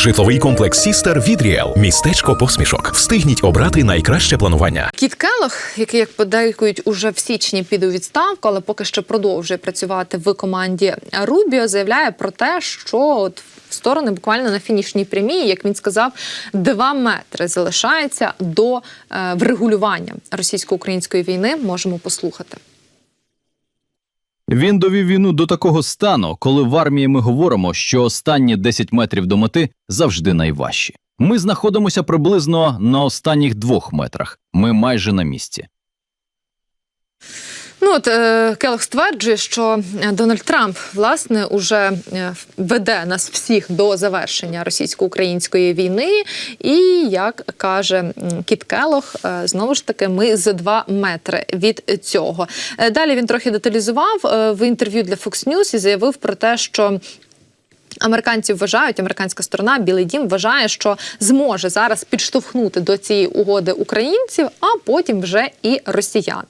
Житловий комплекс Сістер від. Містечко посмішок. Встигніть обрати найкраще планування. Кіт Келох, який, як подейкують, уже в січні піде у відставку, але поки що продовжує працювати в команді Рубіо, заявляє про те, що от в сторони буквально на фінішній прямій, як він сказав, два метри залишається до е, врегулювання російсько-української війни. Можемо послухати. Він довів війну до такого стану, коли в армії ми говоримо, що останні 10 метрів до мети завжди найважчі. Ми знаходимося приблизно на останніх двох метрах. Ми майже на місці. Ну от е, Келох стверджує, що е, Дональд Трамп власне уже е, веде нас всіх до завершення російсько-української війни. І як каже Кіт Келох, знову ж таки, ми за два метри від цього. Далі він трохи деталізував в інтерв'ю для Fox News і заявив про те, що. Американці вважають, американська сторона, Білий Дім вважає, що зможе зараз підштовхнути до цієї угоди українців, а потім вже і росіян.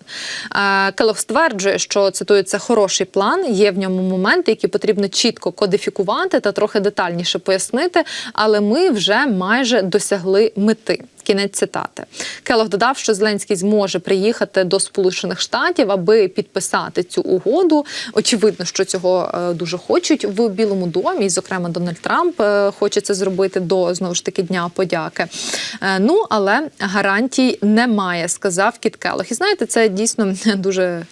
Е, Келох стверджує, що це хороший план. Є в ньому моменти, які потрібно чітко кодифікувати та трохи детальніше пояснити. Але ми вже майже досягли мети. Кінець цитати. Келох додав, що Зеленський зможе приїхати до Сполучених Штатів, аби підписати цю угоду. Очевидно, що цього е, дуже хочуть в Білому домі, зокрема, Дональд Трамп е, хоче це зробити до знову ж таки дня подяки. Е, Ну але гарантій немає, сказав Кіт Келох. І знаєте, це дійсно дуже.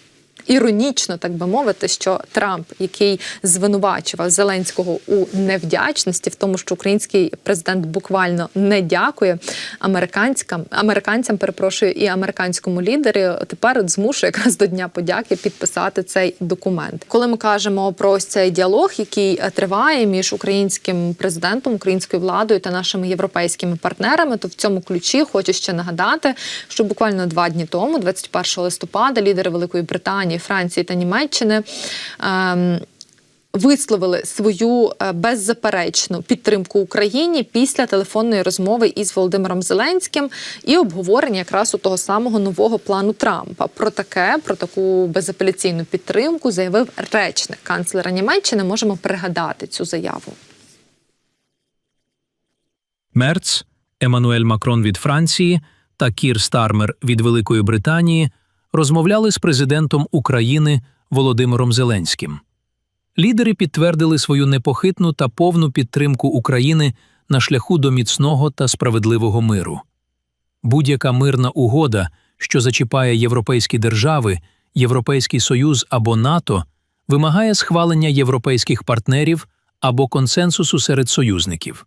Іронічно, так би мовити, що Трамп, який звинувачував Зеленського у невдячності, в тому, що український президент буквально не дякує американськам американцям, перепрошую, і американському лідері, тепер змушує якраз до Дня подяки підписати цей документ. Коли ми кажемо про ось цей діалог, який триває між українським президентом, українською владою та нашими європейськими партнерами, то в цьому ключі хочу ще нагадати, що буквально два дні тому, 21 листопада, лідери Великої Британії, Франції та Німеччини. Ем, Висловили свою е, беззаперечну підтримку Україні після телефонної розмови із Володимиром Зеленським і обговорення якраз у того самого нового плану Трампа. Про таке, про таку безапеляційну підтримку заявив речник канцлера Німеччини. Можемо пригадати цю заяву. Мерц, Еммануель Макрон від Франції та Кір Стармер від Великої Британії розмовляли з президентом України Володимиром Зеленським. Лідери підтвердили свою непохитну та повну підтримку України на шляху до міцного та справедливого миру. Будь-яка мирна угода, що зачіпає європейські держави, Європейський Союз або НАТО, вимагає схвалення європейських партнерів або консенсусу серед союзників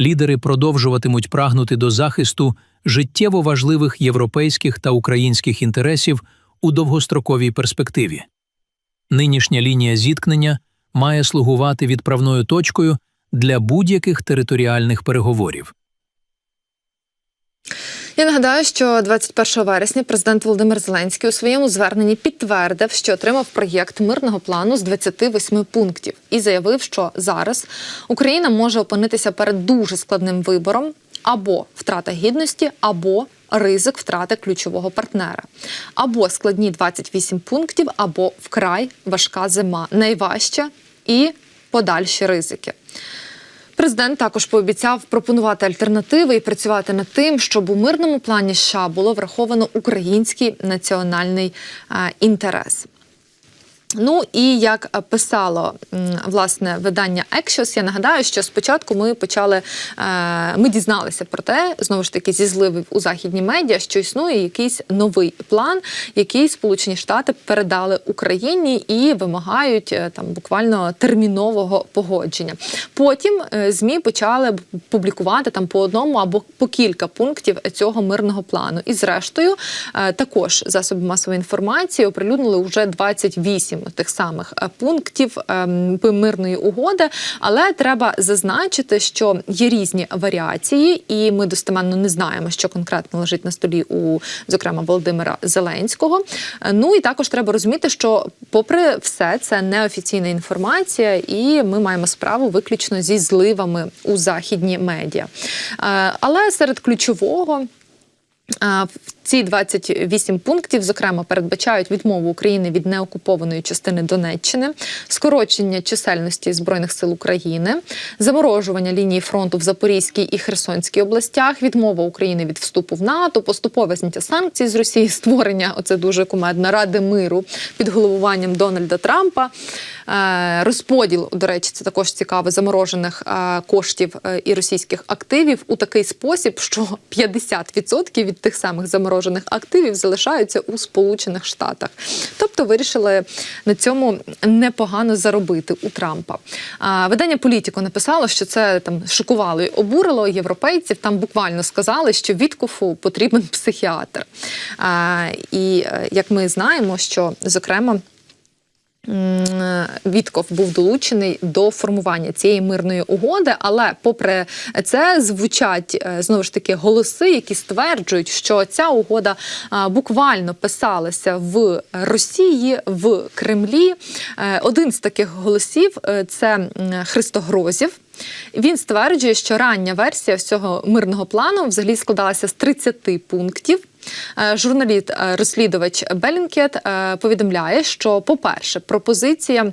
лідери продовжуватимуть прагнути до захисту життєво важливих європейських та українських інтересів у довгостроковій перспективі. Нинішня лінія зіткнення має слугувати відправною точкою для будь-яких територіальних переговорів. Я нагадаю, що 21 вересня президент Володимир Зеленський у своєму зверненні підтвердив, що отримав проєкт мирного плану з 28 пунктів і заявив, що зараз Україна може опинитися перед дуже складним вибором або втрата гідності, або ризик втрати ключового партнера, або складні 28 пунктів, або вкрай важка зима, найважча і подальші ризики. Президент також пообіцяв пропонувати альтернативи і працювати над тим, щоб у мирному плані США було враховано український національний е, інтерес. Ну і як писало власне видання Axios, я нагадаю, що спочатку ми почали, е, ми дізналися про те, знову ж таки, зі зливів у західні медіа, що існує якийсь новий план, який Сполучені Штати передали Україні і вимагають е, там буквально термінового погодження. Потім е, змі почали публікувати там по одному або по кілька пунктів цього мирного плану. І зрештою, також засоби масової інформації оприлюднили вже 28 тих самих е, пунктів ем, мирної угоди. Але треба зазначити, що є різні варіації, і ми достеменно не знаємо, що конкретно лежить на столі у зокрема Володимира Зеленського. Е, Ну і також треба розуміти, що, попри все, це неофіційна інформація, і ми маємо справу виключно зі зливами у західні медіа. Е, Але серед ключового. Ці 28 пунктів, зокрема, передбачають відмову України від неокупованої частини Донеччини, скорочення чисельності збройних сил України, заморожування лінії фронту в Запорізькій і Херсонській областях, відмова України від вступу в НАТО, поступове зняття санкцій з Росії, створення оце дуже кумедно Ради миру під головуванням Дональда Трампа. Е, Розподіл, до речі, це також цікаво, заморожених е, коштів е, і російських активів у такий спосіб, що 50% від тих самих заморожених активів залишаються у Сполучених Штатах. Тобто вирішили на цьому непогано заробити у Трампа. Видання Політіко написало, що це там шокувало і обурило європейців. Там буквально сказали, що відкуфу потрібен психіатр. І е, як ми знаємо, що зокрема. М, Вітков був долучений до формування цієї мирної угоди, але попри це звучать е, знову ж таки голоси, які стверджують, що ця угода буквально писалася в Росії в Кремлі. Е, Один з таких голосів е, це м, Христо Грозів. Він стверджує, що рання версія цього мирного плану взагалі складалася з 30 пунктів. Е, Журналіст е, розслідувач Белінкет повідомляє, що, по-перше, пропозиція.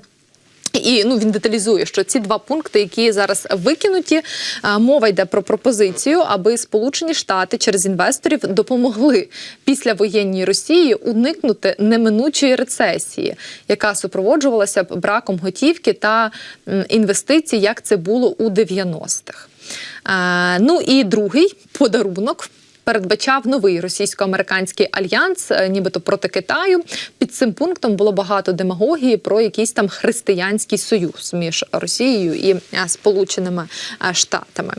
І ну він деталізує, що ці два пункти, які зараз викинуті, е, мова йде про пропозицію, аби Сполучені Штати через інвесторів допомогли післявоєнній Росії уникнути неминучої рецесії, яка супроводжувалася браком готівки та інвестицій, як це було у 90-х. Е, Ну і другий подарунок передбачав новий російсько-американський альянс, е, нібито проти Китаю. Під цим пунктом було багато демагогії про якийсь там християнський союз між Росією і е, Сполученими е, Штатами.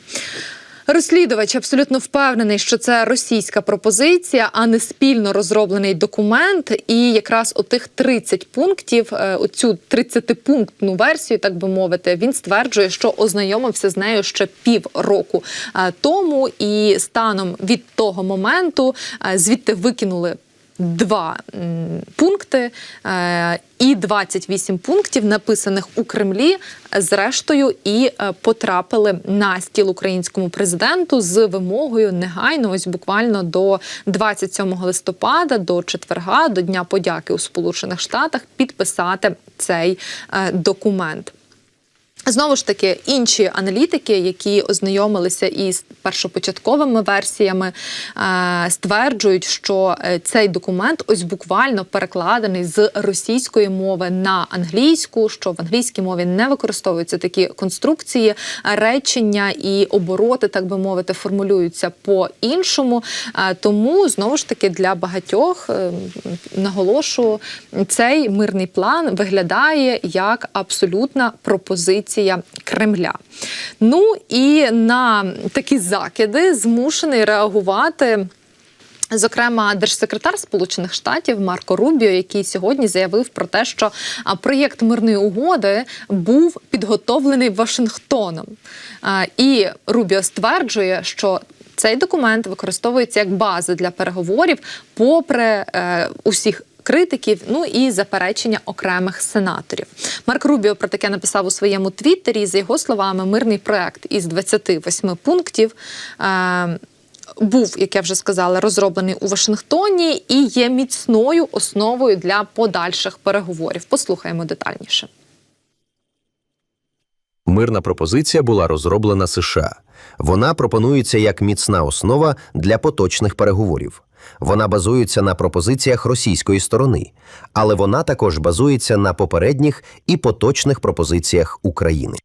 Розслідувач абсолютно впевнений, що це російська пропозиція, а не спільно розроблений документ. І якраз у тих 30 пунктів, е, оцю 30-пунктну версію, так би мовити, він стверджує, що ознайомився з нею ще півроку року тому, і станом від того моменту е, звідти викинули. Два пункти е, і 28 пунктів, написаних у Кремлі, зрештою і е, потрапили на стіл українському президенту з вимогою негайно, ось буквально до 27 листопада, до четверга, до Дня подяки у Сполучених Штатах, підписати цей е, документ. Знову ж таки, інші аналітики, які ознайомилися із першопочатковими версіями, е, стверджують, що е, цей документ ось буквально перекладений з російської мови на англійську, що в англійській мові не використовуються такі конструкції, речення і обороти, так би мовити, формулюються по-іншому. Е, Тому знову ж таки для багатьох наголошую, цей мирний план виглядає як абсолютна пропозиція Кремля. Ну і на такі закиди змушений реагувати. Зокрема, держсекретар Сполучених Штатів Марко Рубіо, який сьогодні заявив про те, що проєкт мирної угоди був підготовлений Вашингтоном. І Рубіо стверджує, що цей документ використовується як база для переговорів, попри е, усіх. Критиків, ну і заперечення окремих сенаторів. Марк Рубіо про таке написав у своєму твіттері. За його словами, мирний проект із 28 пунктів е, був, як я вже сказала, розроблений у Вашингтоні і є міцною основою для подальших переговорів. Послухаємо детальніше. Мирна пропозиція була розроблена США. Вона пропонується як міцна основа для поточних переговорів. Вона базується на пропозиціях російської сторони, але вона також базується на попередніх і поточних пропозиціях України.